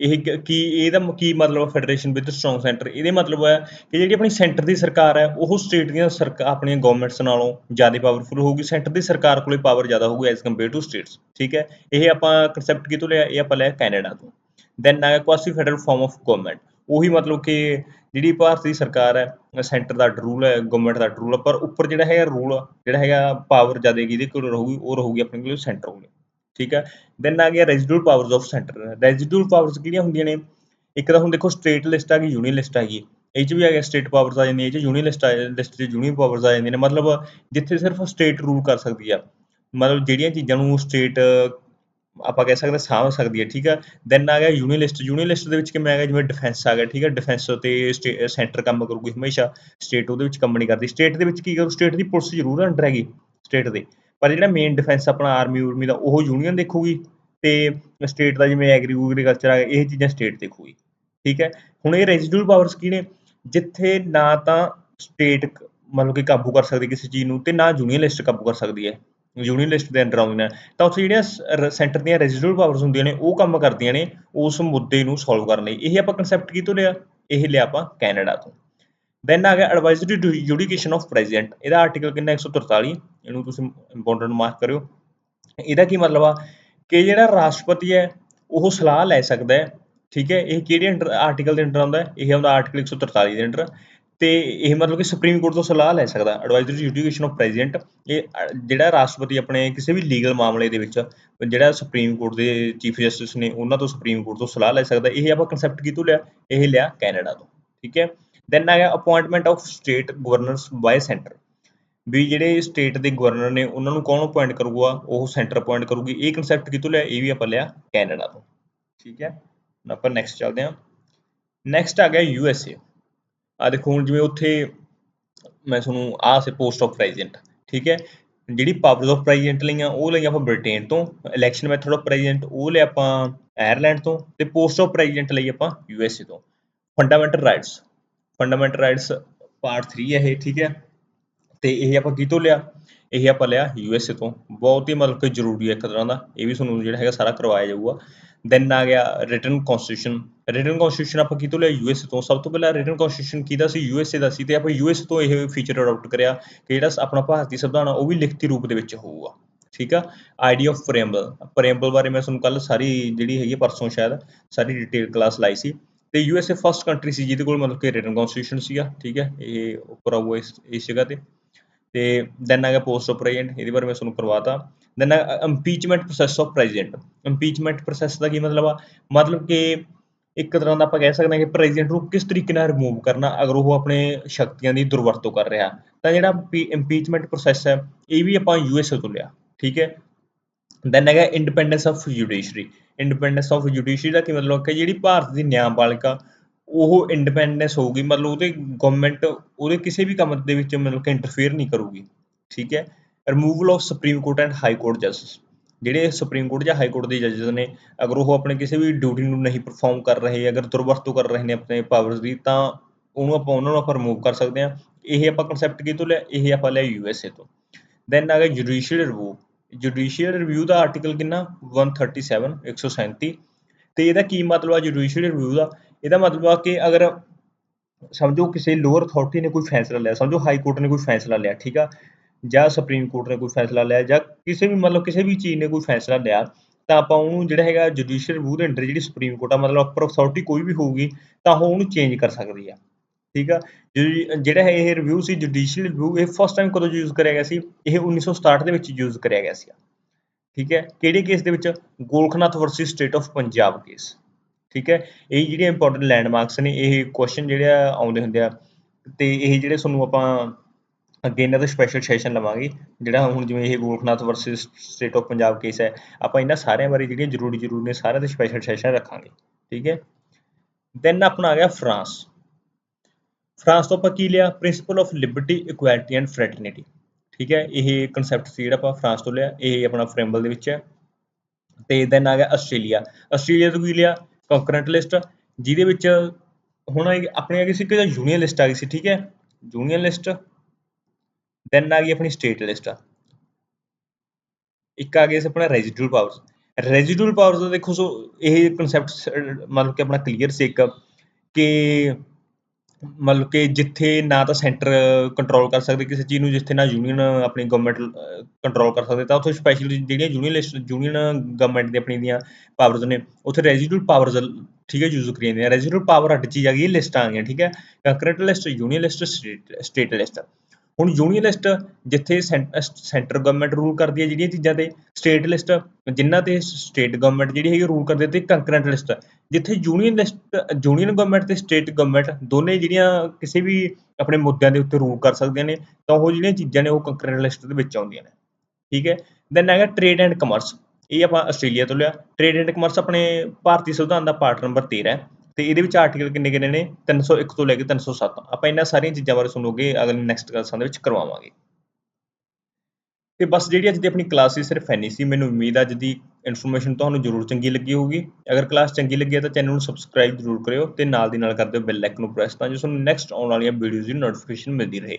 ਇਹ ਕੀ ਇਹਦਾ ਕੀ ਮਤਲਬ ਫੈਡਰੇਸ਼ਨ ਵਿਦ ਸਟਰੋਂਗ ਸੈਂਟਰ ਇਹਦੇ ਮਤਲਬ ਹੈ ਕਿ ਜਿਹੜੀ ਆਪਣੀ ਸੈਂਟਰ ਦੀ ਸਰਕਾਰ ਹੈ ਉਹ ਸਟੇਟ ਦੀਆਂ ਸਰਕਾਰ ਆਪਣੀਆਂ ਗਵਰਨਮੈਂਟਸ ਨਾਲੋਂ ਜ਼ਿਆਦਾ ਪਾਵਰਫੁਲ ਹੋਊਗੀ। ਸੈਂਟਰ ਦੀ ਸਰਕਾਰ ਕੋਲੇ ਪਾਵਰ ਜ਼ਿਆਦਾ ਹੋਊਗੀ ਐਜ਼ ਕੰਪੇਅਰ ਟੂ ਸਟੇਟਸ ਠੀਕ ਹੈ? ਇਹ ਆਪਾਂ ਕਨਸੈਪਟ ਕਿਤੋਂ ਲਿਆ? ਇਹ ਆਪਾਂ ਲਿਆ ਕੈਨੇਡਾ ਤੋਂ। ਦੈਨ ਆ quasi federal form of government ਉਹੀ ਮਤਲਬ ਕਿ ਜਿਹੜੀ ਭਾਰਤ ਦੀ ਸਰਕਾਰ ਹੈ ਸੈਂਟਰ ਦਾ ਰੂਲ ਹੈ ਗਵਰਨਮੈਂਟ ਦਾ ਰੂਲ ਹੈ ਪਰ ਉੱਪਰ ਜਿਹੜਾ ਹੈਗਾ ਰੂਲ ਜਿਹੜਾ ਹੈਗਾ ਪਾਵਰ ਜ਼ਿਆਦਾ ਕਿਹਦੇ ਕੋਲ ਰਹੂਗੀ, ਉਹ ਰਹੂਗੀ ਆਪਣੇ ਕੋਲ ਸੈਂਟਰ ਕੋਲ ਠੀਕ ਹੈ? ਦੈਨ ਆ ਗਿਆ residual powers of centre residual powers ਕਿਹੜੀਆਂ ਹੁੰਦੀਆਂ ਨੇ? ਇੱਕ ਤਾਂ ਹੁਣ ਦੇਖੋ ਸਟੇਟ ਲਿਸਟ ਆ ਗਈ ਯੂਨੀਅਨ ਲਿਸਟ ਆ ਗਈ। ਇਹ ਚ ਵੀ ਆ ਗਿਆ ਸਟੇਟ ਪਾਵਰਸ ਆ ਜਾਂਦੀਆਂ, ਇਹ ਚ ਯੂਨੀਅਨ ਲਿਸਟ ਆ ਲਿਸਟ ਚ ਯੂਨੀਅਨ ਪਾਵਰਸ ਆ ਜਾਂਦੀਆਂ ਨੇ। ਮਤਲਬ ਜਿੱਥੇ ਸਿਰਫ ਸਟੇਟ ਰੂਲ ਕਰ ਸਕਦੀ ਆ। ਮਤਲਬ ਜਿਹੜੀਆਂ ਚੀਜ਼ਾਂ ਨੂੰ ਸਟੇਟ ਆਪਾਂ ਕਹਿ ਸਕਦੇ ਸਾਂਭ ਸਕਦੀ ਹੈ ਠੀਕ ਹੈ ਦੈਨ ਆ ਗਿਆ ਯੂਨੀਅਨ ਲਿਸਟ ਯੂਨੀਅਨ ਲਿਸਟ ਦੇ ਵਿੱਚ ਕਿਵੇਂ ਆ ਗਿਆ? ਜਿਵੇਂ ਡਿਫੈਂਸ ਆ ਗਿਆ, ਠੀਕ ਹੈ ਡਿਫੈਂਸ ਤੇ ਸੈਂਟਰ ਕੰਮ ਕਰੂਗੀ ਹਮੇਸ਼ਾ। ਸਟੇਟ ਉਹਦੇ ਵਿੱਚ ਕੰਮ ਨਹੀਂ ਕਰਦੀ। ਸਟੇਟ ਦੇ ਵਿੱਚ ਕੀ ਕਰੂ ਸਟੇਟ ਦੀ ਪੁਲਿਸ ਜ਼ਰੂਰ ਅੰਡਰ ਹੈਗੀ। ਸਟੇਟ ਦੇ। ਪਰ ਜਿਹੜਾ ਮੇਨ ਡਿਫੈਂਸ ਆਪਣਾ ਆਰਮੀ ਉਰਮੀ ਦਾ ਉਹ ਯੂਨੀਅਨ ਦੇਖੂਗੀ ਤੇ ਸਟੇਟ ਦਾ ਜਿਵੇਂ ਐਗਰੀ ਐਗਰੀਕਲਚਰ ਆ, ਇਹ ਚੀਜ਼ਾਂ ਸਟੇਟ ਦੇਖੂਗੀ, ਠੀਕ ਹੈ? ਹੁਣ ਇਹ ਰੈਜ਼ੀਡੂਅਲ ਪਾਵਰਸ ਕੀ ਨੇ? ਜਿੱਥੇ ਨਾ ਤਾਂ ਸਟੇਟ ਮਤਲਬ ਕਿ ਕਾਬੂ ਕਰ ਸਕਦੀ ਕਿਸੇ ਚੀਜ਼ ਨੂੰ ਤੇ ਨਾ ਯੂਨੀਅਨ ਲਿਸਟ ਕਾਬੂ ਕਰ ਸਕਦੀ ਹੈ। ਯੂਨੀਅਨ ਲਿਸਟ ਦੇ ਅੰਡਰ ਆਉਂਦੀਆਂ ਤਾਂ ਉੱਥੇ ਜਿਹੜੀਆਂ ਸੈਂਟਰ ਦੀਆਂ ਰੈਜ਼ੀਡੂਅਲ ਪਾਵਰਸ ਹੁੰਦੀਆਂ ਨੇ, ਉਹ ਕੰਮ ਕਰਦੀਆਂ ਨੇ ਉਸ ਮੁੱਦੇ ਨੂੰ ਸੋਲਵ ਕਰਨ ਲਈ। ਇਹ ਆਪਾਂ ਕਨਸੈਪਟ ਕੀ ਤੋਂ ਲਿਆ? ਇਹ ਲਿਆ ਆਪਾਂ ਕੈਨੇਡਾ ਤੋਂ। ਦੈਨ ਆ ਗਿਆ ਐਡਵਾਈਜ਼ਰੀ ਜੁਡੀਕੇਸ਼ਨ ਆਫ ਪ੍ਰੈਜ਼ੀਡੈਂਟ ਇਹਦਾ ਆਰਟੀਕਲ ਕਿੰਨਾ 143 ਇਹਨੂੰ ਤੁਸੀਂ ਇੰਪੋਰਟੈਂਟ ਮਾਰਕ ਕਰਿਓ। ਇਹਦਾ ਕੀ ਮਤਲਬ ਆ ਕਿ ਜਿਹੜਾ ਰਾਸ਼ਟਰਪਤੀ ਹੈ, ਉਹ ਸਲਾਹ ਲੈ ਸਕਦਾ ਹੈ, ਠੀਕ ਹੈ, ਇਹ ਕਿਹੜੇ ਅੰਡਰ ਆਰਟੀਕਲ ਦੇ ਅੰਡਰ ਆਉਂਦਾ ਹੈ? ਇਹ ਆਉਂਦਾ ਆਰਟੀਕਲ 143 ਦੇ ਅੰਡਰ। ਤੇ ਇਹ ਮਤਲਬ ਕਿ ਸੁਪਰੀਮ ਕੋਰਟ ਤੋਂ ਸਲਾਹ ਲੈ ਸਕਦਾ ਐਡਵਾਈਜ਼ਰੀ ਜੁਡੀਕੇਸ਼ਨ ਆਫ ਪ੍ਰੈਜ਼ੀਡੈਂਟ ਇਹ, ਜਿਹੜਾ ਰਾਸ਼ਟਰਪਤੀ ਆਪਣੇ ਕਿਸੇ ਵੀ ਲੀਗਲ ਮਾਮਲੇ ਦੇ ਵਿੱਚ, ਜਿਹੜਾ ਸੁਪਰੀਮ ਕੋਰਟ ਦੇ ਚੀਫ ਜਸਟਿਸ ਨੇ, ਉਹਨਾਂ ਤੋਂ ਸੁਪਰੀਮ ਕੋਰਟ ਤੋਂ ਸਲਾਹ ਲੈ ਸਕਦਾ। ਇਹ ਆਪਾਂ ਕਨਸੈਪਟ ਕਿਤੋਂ ਲਿਆ? ਇਹ ਲਿਆ ਕੈਨੇਡਾ ਤੋਂ, ਠੀਕ ਹੈ। ਦੈਨ ਆ ਗਿਆ appointment of state governors by centre ਵੀ ਜਿਹੜੇ ਸਟੇਟ ਦੇ ਗਵਰਨਰ ਨੇ, ਉਹਨਾਂ ਨੂੰ ਕੌਣ ਅਪਾਇੰਟ ਕਰੂਗਾ? ਉਹ ਸੈਂਟਰ ਅਪਾਇੰਟ ਕਰੂਗੀ। ਇਹ ਕਨਸੈਪਟ ਕਿਤੋਂ ਲਿਆ? ਇਹ ਵੀ ਆਪਾਂ ਲਿਆ ਕੈਨੇਡਾ ਤੋਂ। ਠੀਕ ਹੈ? ਹੁਣ ਆਪਾਂ ਨੈਕਸਟ ਚੱਲਦੇ ਹਾਂ। ਨੈਕਸਟ ਆ ਗਿਆ ਯੂ ਐਸ ਏ ਆ ਦੇਖੋ, ਹੁਣ ਜਿਵੇਂ ਉੱਥੇ ਮੈਂ ਤੁਹਾਨੂੰ ਆਹ ਸੇ ਪੋਸਟ ਆਫ ਪ੍ਰੈਜ਼ੀਡੈਂਟ ਠੀਕ ਹੈ? ਜਿਹੜੀ ਪਾਵਰਸ ਆਫ ਪ੍ਰੈਜ਼ੀਡੈਂਟ ਲਈਆਂ, ਉਹ ਲਈ ਆਪਾਂ ਬ੍ਰਿਟੇਨ ਤੋਂ। ਇਲੈਕਸ਼ਨ ਮੈਥਡ ਆਫ ਪ੍ਰੈਜ਼ੀਡੈਂਟ ਉਹ ਲਿਆ ਆਪਾਂ ਆਇਰਲੈਂਡ ਤੋਂ। ਤੇ ਪੋਸਟ ਆਫ ਪ੍ਰੈਜ਼ੀਡੈਂਟ ਲਈ ਆਪਾਂ ਯੂ ਐਸ ਏ ਤੋਂ। Fundamental rights fundamental rights part 3 ਹੈ ਇਹ, ਠੀਕ ਹੈ? ਤੇ ਇਹ ਆਪਾਂ ਕਿਤੋਂ ਲਿਆ? ਇਹ ਆਪਾਂ ਲਿਆ ਯੂ ਐਸ ਏ ਤੋਂ। ਬਹੁਤ ਹੀ ਮਤਲਬ ਕਿ ਜ਼ਰੂਰੀ ਹੈ ਇੱਕ ਤਰ੍ਹਾਂ ਦਾ। ਇਹ ਵੀ ਤੁਹਾਨੂੰ ਜਿਹੜਾ ਹੈਗਾ ਸਾਰਾ ਕਰਵਾਇਆ ਜਾਊਗਾ। ਦੈਨ ਆ ਗਿਆ ਰਿਟਨ ਕਨਸਟੀਟਿਊਸ਼ਨ ਰਿਟਨ ਕਨਸਟੀਟਿਊਸ਼ਨ ਆਪਾਂ ਕਿਤੋਂ ਲਿਆ? ਯੂ ਐਸ ਏ ਤੋਂ। ਸਭ ਤੋਂ ਪਹਿਲਾਂ ਰਿਟਨ ਕਨਸਟੀਟਿਊਸ਼ਨ ਕਿਹਦਾ ਸੀ? ਯੂ ਐਸ ਏ ਦਾ ਸੀ ਤੇ ਆਪਾਂ ਯੂ ਐਸ ਤੋਂ ਇਹ ਫੀਚਰ ਅਡਾਪਟ ਕਰਿਆ ਕਿ ਜਿਹੜਾ ਆਪਣਾ ਭਾਰਤੀ ਸੰਵਿਧਾਨ ਆ, ਉਹ ਵੀ ਲਿਖਤੀ ਰੂਪ ਦੇ ਵਿੱਚ ਹੋਊਗਾ। ਠੀਕ ਆ? ਆਈਡੀਆ ਆਫ ਪ੍ਰੇਮਬਲ ਪ੍ਰੇਮਬਲ ਬਾਰੇ ਮੈਂ ਤੁਹਾਨੂੰ ਕੱਲ ਸਾਰੀ ਜਿਹੜੀ ਹੈਗੀ ਪਰਸੋਂ ਸ਼ਾਇਦ ਸਾਰੀ ਡਿਟੇਲ ਕਲਾਸ ਲਾਈ ਸੀ। ਤੇ U S A first country ਸੀ, ਜਿਹਦੇ ਕੋਲ ਮਤਲਬ ਕਿ ਰਿਟਨ ਕਨਸਟੀਟਿਊਸ਼ਨ ਸੀਗਾ। ਠੀਕ ਹੈ ਇਹ ਉੱਪਰ ਆਊਗਾ ਇਸ ਇਸ ਜਗ੍ਹਾ ਤੇ। ਤੇ ਦੈਨ ਆ ਗਿਆ ਪੋਸਟ ਆਫ ਪ੍ਰੈਜ਼ੀਡੈਂਟ ਇਹਦੇ ਬਾਰੇ ਮੈਂ ਤੁਹਾਨੂੰ ਕਰਵਾਤਾ। Then impeachment process of president impeachment process ਦਾ ਕੀ ਮਤਲਬ ਆ? ਮਤਲਬ ਕਿ ਇੱਕ ਤਰ੍ਹਾਂ ਦਾ ਆਪਾਂ ਕਹਿ ਸਕਦੇ ਹਾਂ ਕਿ ਪ੍ਰੈਜ਼ੀਡੈਂਟ ਨੂੰ ਕਿਸ ਤਰੀਕੇ ਨਾਲ ਰਿਮੂਵ ਕਰਨਾ, ਅਗਰ ਉਹ ਆਪਣੇ ਸ਼ਕਤੀਆਂ ਦੀ ਦੁਰਵਰਤੋਂ ਕਰ ਰਿਹਾ। ਤਾਂ ਜਿਹੜਾ ਇੰਪੀਚਮੈਂਟ ਪ੍ਰੋਸੈਸ ਹੈ, ਇਹ ਵੀ ਆਪਾਂ ਯੂਐਸਏ ਤੋਂ ਲਿਆ, ਠੀਕ ਹੈ? ਦੈਨ ਹੈਗਾ independence of judiciary independence of judiciary ਦਾ ਕੀ ਮਤਲਬ ਕਿ ਜਿਹੜੀ ਭਾਰਤ ਦੀ ਨਿਆਂਪਾਲਿਕਾ ਉਹ ਇੰਡੀਪੈਂਡੈਂਸ ਹੋਊਗੀ, ਮਤਲਬ ਉਹਦੇ ਗਵਰਨਮੈਂਟ ਉਹਦੇ ਕਿਸੇ ਵੀ ਕੰਮ ਦੇ ਵਿੱਚ ਮਤਲਬ ਕਿ ਇੰਟਰਫੇਅਰ ਨਹੀਂ ਕਰੂਗੀ, ਠੀਕ ਹੈ? Removal of supreme court and high court justice ਜਿਹੜੇ ਸੁਪਰੀਮ ਕੋਰਟ ਜਾਂ ਹਾਈ ਕੋਰਟ ਦੇ ਜੱਜਸ ਨੇ, ਅਗਰ ਉਹ ਆਪਣੇ ਕਿਸੇ ਵੀ ਡਿਊਟੀ ਨੂੰ ਨਹੀਂ ਪਰਫਾਰਮ ਕਰ ਰਹੇ, ਅਗਰ ਦੁਰਵਰਤੋਂ ਕਰ ਰਹੇ ਨੇ ਆਪਣੇ ਪਾਵਰਸ ਦੀ, ਤਾਂ ਉਹਨੂੰ ਆਪਾਂ ਉਹਨਾਂ ਨੂੰ ਆਪਾਂ ਰਿਮੂਵ ਕਰ ਸਕਦੇ ਹਾਂ। ਇਹ ਆਪਾਂ ਕਨਸੈਪਟ ਕਿਤੋਂ ਲਿਆ? ਇਹ ਆਪਾਂ ਲਿਆ ਯੂ ਐਸ ਏ ਤੋਂ। ਦੈਨ ਆ ਗਿਆ ਜੁਡੀਸ਼ੀਅਲ ਰਿਵਿਊ ਜੁਡੀਸ਼ੀਅਲ ਰਿਵਿਊ ਦਾ ਆਰਟੀਕਲ ਕਿੰਨਾ? 137 137 ਤੇ ਇਹਦਾ ਕੀ ਮਤਲਬ ਆ ਜੁਡੀਸ਼ੀਅਲ ਰਿਵਿਊ ਦਾ? ਇਹਦਾ ਮਤਲਬ ਆ ਕਿ ਅਗਰ ਸਮਝੋ ਕਿਸੇ ਲੋਅਰ ਅਥਾਰਟੀ ਨੇ ਕੋਈ ਫੈਸਲਾ ਲਿਆ, ਸਮਝੋ ਹਾਈ ਕੋਰਟ ਨੇ ਕੋਈ ਫੈਸਲਾ ਲਿਆ, ਠੀਕ ਆ? ਜਾਂ ਸੁਪਰੀਮ ਕੋਰਟ ਨੇ ਕੋਈ ਫੈਸਲਾ ਲਿਆ, ਜਾਂ ਕਿਸੇ ਵੀ ਮਤਲਬ ਕਿਸੇ ਵੀ ਚੀਜ਼ ਨੇ ਕੋਈ ਫੈਸਲਾ ਲਿਆ, ਤਾਂ ਆਪਾਂ ਉਹਨੂੰ ਜਿਹੜਾ ਹੈਗਾ ਜੁਡੀਸ਼ੀਅਲ ਰਿਵਿਊ ਦੇ ਅੰਡਰ ਜਿਹੜੀ ਸੁਪਰੀਮ ਕੋਰਟ ਆ, ਮਤਲਬ ਅਪਰ ਅਥਾਰਟੀ ਕੋਈ ਵੀ ਹੋਊਗੀ, ਤਾਂ ਉਹ ਉਹਨੂੰ ਚੇਂਜ ਕਰ ਸਕਦੀ ਆ, ਠੀਕ ਆ? ਜਿਹੜੀ- ਜਿਹੜਾ ਹੈ ਇਹ ਰਿਵਿਊ ਸੀ ਜੁਡੀਸ਼ੀਅਲ ਰਿਵਿਊ ਇਹ ਫਸਟ ਟਾਈਮ ਕਦੋਂ ਯੂਜ਼ ਕਰਿਆ ਗਿਆ ਸੀ? ਇਹ 1967 ਦੇ ਵਿੱਚ ਯੂਜ਼ ਕਰਿਆ ਗਿਆ ਸੀ। ਠੀਕ ਹੈ? ਕਿਹੜੇ ਕੇਸ ਦੇ ਵਿੱਚ? Golaknath versus state of Punjab case ਠੀਕ ਹੈ? ਇਹ ਜਿਹੜੀਆਂ ਇੰਪੋਰਟੈਂਟ ਲੈਂਡਮਾਰਕਸ ਨੇ, ਇਹ ਕੁਐਸਚਨ ਜਿਹੜੇ ਆ ਆਉਂਦੇ ਹੁੰਦੇ ਆ। ਤੇ ਇਹ ਜਿਹੜੇ ਤੁਹਾਨੂੰ ਆਪਾਂ ਅੱਗੇ ਇਹਨਾਂ ਦਾ ਸਪੈਸ਼ਲ ਸੈਸ਼ਨ ਲਵਾਂਗੇ, ਜਿਹੜਾ ਹੁਣ ਜਿਵੇਂ ਇਹ Golaknath versus state of Punjab case ਹੈ, ਆਪਾਂ ਇਹਨਾਂ ਸਾਰਿਆਂ ਬਾਰੇ ਜਿਹੜੀਆਂ ਜ਼ਰੂਰੀ ਜ਼ਰੂਰੀ ਨੇ, ਸਾਰਿਆਂ ਦੇ ਸਪੈਸ਼ਲ ਸੈਸ਼ਨ ਰੱਖਾਂਗੇ, ਠੀਕ ਹੈ? ਦੈਨ ਆਪਣਾ ਆ ਗਿਆ ਫਰਾਂਸ ਫਰਾਂਸ ਤੋਂ ਆਪਾਂ ਕੀ ਲਿਆ? Principle of liberty equality and fraternity ਠੀਕ ਹੈ? ਇਹ ਕਨਸੈਪਟ ਸੀ ਜਿਹੜਾ ਆਪਾਂ ਫਰਾਂਸ ਤੋਂ ਲਿਆ, ਇਹ ਆਪਣਾ ਫਰੇਮਬਲ ਦੇ ਵਿੱਚ ਹੈ। ਤੇ ਦੈਨ ਆ ਗਿਆ ਆਸਟ੍ਰੇਲੀਆ ਆਸਟ੍ਰੇਲੀਆ ਤੋਂ ਕੀ ਲਿਆ? ਕੰਕਰੈਂਟ ਲਿਸਟ ਜਿਹਦੇ ਵਿੱਚ ਹੁਣ ਇਹ ਆ ਗਈ ਸੀ ਕਿ ਯੂਨੀਅਨ ਲਿਸਟ ਆ ਗਈ ਸੀ, ਠੀਕ ਹੈ? ਯੂਨੀਅਨ ਲਿਸਟ ਦੈਨ ਆ ਗਈ ਆਪਣੀ ਸਟੇਟ ਲਿਸਟ ਇੱਕ ਆ ਗਈ ਸੀ ਆਪਣਾ ਰੈਜ਼ੀਡੂਅਲ ਪਾਵਰਸ ਰੈਜ਼ੀਡੂਅਲ ਪਾਵਰਸ ਦਾ ਦੇਖੋ ਸੋ ਇਹ ਕਨਸੈਪਟ ਮਤਲਬ ਕਿ ਆਪਣਾ ਕਲੀਅਰ ਸੀ ਇੱਕ, ਕਿ ਮਤਲਬ ਕਿ ਜਿੱਥੇ ਨਾ ਤਾਂ ਸੈਂਟਰ ਕੰਟਰੋਲ ਕਰ ਸਕਦੇ ਕਿਸੇ ਚੀਜ਼ ਨੂੰ, ਜਿੱਥੇ ਨਾ ਯੂਨੀਅਨ ਆਪਣੀ ਗਵਰਨਮੈਂਟ ਕੰਟਰੋਲ ਕਰ ਸਕਦੇ, ਤਾਂ ਉੱਥੇ ਸਪੈਸ਼ਲੀ ਜਿਹੜੀਆਂ ਯੂਨੀਅਨ ਲਿਸਟ ਯੂਨੀਅਨ ਗਵਰਨਮੈਂਟ ਦੇ ਆਪਣੀ ਦੀਆਂ ਪਾਵਰਸ ਨੇ, ਉੱਥੇ ਰੈਜ਼ੀਡੂਅਲ ਪਾਵਰਸ ਠੀਕ ਹੈ ਯੂਜ਼ ਕਰੀ ਜਾਂਦੀਆਂ। ਆ ਰੈਜ਼ੀਡੂਅਲ ਪਾਵਰ ਅੱਡ ਚੀਜ਼ ਆ ਗਈ ਲਿਸਟਾਂ ਆ ਗਈਆਂ, ਠੀਕ ਹੈ। Concurrent list union list state list ਹੁਣ ਯੂਨੀਅਨ ਲਿਸਟ ਜਿੱਥੇ ਸੈਂਟਰ ਗਵਰਨਮੈਂਟ ਰੂਲ ਕਰਦੀ ਹੈ ਜਿਹੜੀਆਂ ਚੀਜ਼ਾਂ ਤੇ ਸਟੇਟ ਲਿਸਟ ਜਿਨ੍ਹਾਂ ਤੇ ਸਟੇਟ ਗਵਰਨਮੈਂਟ ਜਿਹੜੀ ਹੈਗੀ ਰੂਲ ਕਰਦੀ ਹੈ ਤੇ ਕੰਕਰੈਂਟ ਲਿਸਟ ਜਿੱਥੇ ਯੂਨੀਅਨ ਲਿਸਟ ਯੂਨੀਅਨ ਗਵਰਨਮੈਂਟ ਤੇ ਸਟੇਟ ਗਵਰਨਮੈਂਟ ਦੋਨੇ ਜਿਹੜੀਆਂ ਕਿਸੇ ਵੀ ਆਪਣੇ ਮੁੱਦਿਆਂ ਦੇ ਉੱਤੇ ਰੂਲ ਕਰ ਸਕਦੀਆਂ ਨੇ, ਤਾਂ ਉਹ ਜਿਹੜੀਆਂ ਚੀਜ਼ਾਂ ਨੇ ਉਹ ਕੰਕਰੈਂਟ ਲਿਸਟ ਦੇ ਵਿੱਚ ਆਉਂਦੀਆਂ ਨੇ। ਠੀਕ ਹੈ? ਦੈਨ ਹੈਗਾ ਟ੍ਰੇਡ ਐਂਡ ਕਮਰਸ ਇਹ ਆਪਾਂ ਆਸਟ੍ਰੇਲੀਆ ਤੋਂ ਲਿਆ। ਟ੍ਰੇਡ ਐਂਡ ਕਮਰਸ ਆਪਣੇ ਭਾਰਤੀ ਸੰਵਿਧਾਨ ਦਾ ਪਾਰਟ ਨੰਬਰ 13 ਹੈ। ਤੇ ਇਹਦੇ ਵਿੱਚ ਆਰਟੀਕਲ ਕਿੰਨੇ ਕਿੰਨੇ ਨੇ? 301 ਤੋਂ ਲੈ ਕੇ 307 ਆਪਾਂ ਇਹਨਾਂ ਸਾਰੀਆਂ ਚੀਜ਼ਾਂ ਬਾਰੇ ਸੁਣੋਗੇ, ਅਗਲੇ ਨੈਕਸਟ ਕਲਾਸਾਂ ਦੇ ਵਿੱਚ ਕਰਵਾਵਾਂਗੇ। ਤੇ ਬਸ ਜਿਹੜੀ ਅੱਜ ਦੀ ਆਪਣੀ ਕਲਾਸ ਸੀ, ਸਿਰਫ ਐਨੀ ਸੀ। ਮੈਨੂੰ ਉਮੀਦ ਆ ਅੱਜ ਦੀ ਇਨਫੋਰਮੇਸ਼ਨ ਤੁਹਾਨੂੰ ਜ਼ਰੂਰ ਚੰਗੀ ਲੱਗੀ ਹੋਊਗੀ। ਅਗਰ ਕਲਾਸ ਚੰਗੀ ਲੱਗੀ ਹੈ ਤਾਂ ਚੈਨਲ ਨੂੰ ਸਬਸਕ੍ਰਾਈਬ ਜ਼ਰੂਰ ਕਰਿਓ ਤੇ ਨਾਲ ਦੀ ਨਾਲ ਕਰ ਦਿਓ ਬੈਲ ਆਈਕਨ ਨੂੰ ਪ੍ਰੈਸ ਤਾਂ ਜੋ ਤੁਹਾਨੂੰ ਨੈਕਸਟ ਆਉਣ ਵਾਲੀਆਂ ਵੀਡੀਓਜ਼ ਦੀ ਨੋਟੀਫਿਕੇਸ਼ਨ ਮਿਲਦੀ ਰਹੇ।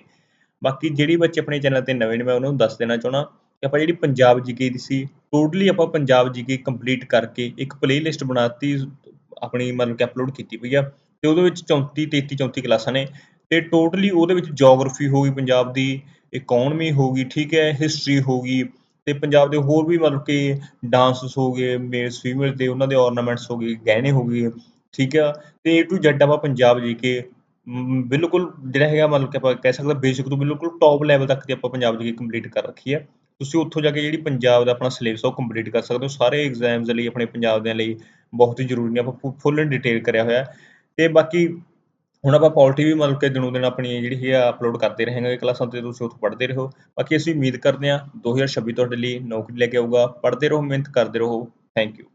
ਬਾਕੀ ਜਿਹੜੀ ਬੱਚੇ ਆਪਣੇ ਚੈਨਲ ਤੇ ਨਵੇਂ ਨੇ, ਮੈਂ ਉਹਨਾਂ ਨੂੰ ਦੱਸ ਦੇਣਾ ਚਾਹਣਾ ਕਿ ਆਪਾਂ ਜਿਹੜੀ ਪੰਜਾਬ ਜੀਕੇ ਦੀ ਸੀ ਟੋਟਲੀ ਆਪਾਂ ਪੰਜਾਬ ਜੀਕੇ ਕੰਪਲੀਟ ਕਰਕੇ ਇੱਕ ਪਲੇਲਿਸਟ ਬਣਾਤੀ। ਆਪਣੀ ਮਤਲਬ ਕਿ ਅਪਲੋਡ ਕੀਤੀ ਪਈ ਆ ਤੇ ਉਹਦੇ ਵਿੱਚ 34 33 34 ਕਲਾਸਾਂ ਨੇ ਤੇ ਟੋਟਲੀ ਉਹਦੇ ਵਿੱਚ ਜੀਓਗ੍ਰਾਫੀ ਹੋ ਗਈ, ਪੰਜਾਬ ਦੀ ਇਕਨੋਮੀ ਹੋ ਗਈ, ਠੀਕ ਹੈ ਹਿਸਟਰੀ ਹੋ ਗਈ ਤੇ ਪੰਜਾਬ ਦੇ ਹੋਰ ਵੀ ਮਤਲਬ ਕਿ ਡਾਂਸਸ ਹੋ ਗਏ ਮੇਲਸ ਫੀਮੇਲ ਦੇ ਉਹਨਾਂ ਦੇ ornaments ਹੋ ਗਏ, ਗਹਿਣੇ ਹੋ ਗਏ, ਠੀਕ ਆ, ਤੇ A to Z ਆਪਾਂ ਪੰਜਾਬ ਜੀ ਕੇ ਬਿਲਕੁਲ ਜਿਹੜਾ ਹੈਗਾ ਮਤਲਬ ਕਿ ਆਪਾਂ ਕਹਿ ਸਕਦੇ ਬੇਸਿਕ ਤੋਂ ਬਿਲਕੁਲ ਟੌਪ ਲੈਵਲ ਤੱਕ ਦੀ ਆਪਾਂ ਪੰਜਾਬ ਜੀ ਕੇ ਕੰਪਲੀਟ ਕਰ ਰੱਖੀ ਹੈ ਤੁਸੀਂ ਉੱਥੋਂ ਜਾ ਕੇ ਜਿਹੜੀ ਪੰਜਾਬ ਦਾ ਆਪਣਾ ਸਿਲੇਬਸ ਉਹ ਕੰਪਲੀਟ ਕਰ ਸਕਦੇ ਹੋ, ਸਾਰੇ ਐਗਜ਼ਾਮਸ ਲਈ, ਆਪਣੇ ਪੰਜਾਬ ਦੇ ਲਈ ਬਹੁਤ ਹੀ ਜ਼ਰੂਰੀ ਨੇ, ਆਪਾਂ ਫੁੱਲ ਇਨ ਡਿਟੇਲ ਕਰਿਆ ਹੋਇਆ ਤੇ ਬਾਕੀ ਹੁਣ ਆਪਾਂ ਪੋਲਟੀ ਵੀ ਮਤਲਬ ਕਿ ਦਿਨੋਂ ਦਿਨ ਆਪਣੀ ਜਿਹੜੀ ਹੈ ਅਪਲੋਡ ਕਰਦੇ ਰਹਾਂਗੇ, ਕਲਾਸਾਂ ਤੇ ਤੁਸੀਂ ਉੱਥੋਂ ਪੜ੍ਹਦੇ ਰਹੋ। ਬਾਕੀ ਅਸੀਂ ਉਮੀਦ ਕਰਦੇ ਹਾਂ 2026 ਤੁਹਾਡੇ ਲਈ ਨੌਕਰੀ ਲੈ ਕੇ ਆਊਗਾ। ਪੜ੍ਹਦੇ ਰਹੋ, ਮਿਹਨਤ ਕਰਦੇ ਰਹੋ। Thank you